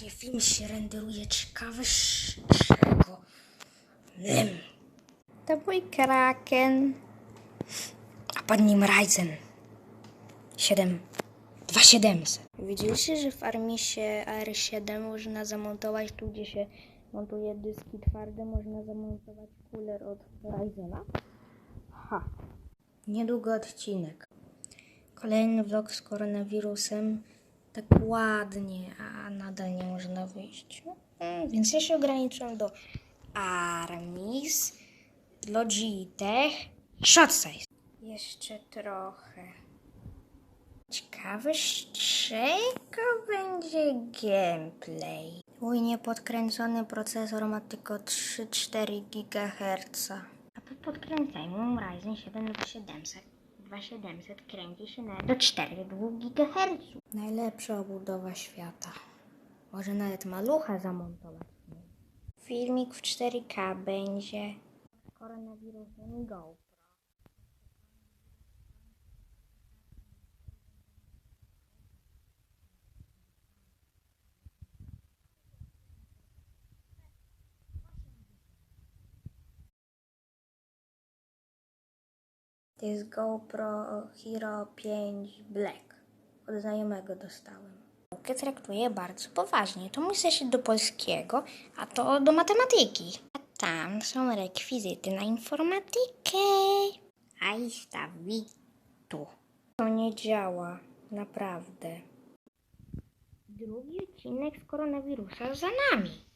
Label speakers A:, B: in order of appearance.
A: Właśnie film się renderuje czego. Nym.
B: To mój kraken.
A: A pod nim Ryzen 7 2700.
B: Widzieliście, że w Armisie AR7 można zamontować tu, gdzie się montuje dyski twarde, można zamontować cooler od Ryzena?
A: Ha. Niedługo odcinek. Kolejny vlog z koronawirusem. Tak ładnie, a nadal nie można wyjść. Mm, Więc ja się ograniczam do Armis, Logitech, Shot Size. Jeszcze trochę. Ciekawe, z czego będzie gameplay. Mój niepodkręcony procesor ma tylko 3-4 GHz. A po podkręceniu Ryzen 7 2700 2700 kręci się nawet do 4,2 GHz. Najlepsza obudowa świata. Może nawet malucha zamontować. Filmik w 4K będzie. Koronawirusem GoPro. To jest GoPro Hero 5 Black. Od znajomego dostałem. Naukę traktuję bardzo poważnie. To muszę się do polskiego, a to do matematyki. A tam są rekwizyty na informatykę. A i stawi tu. To nie działa, naprawdę. Drugi odcinek z koronawirusa za nami.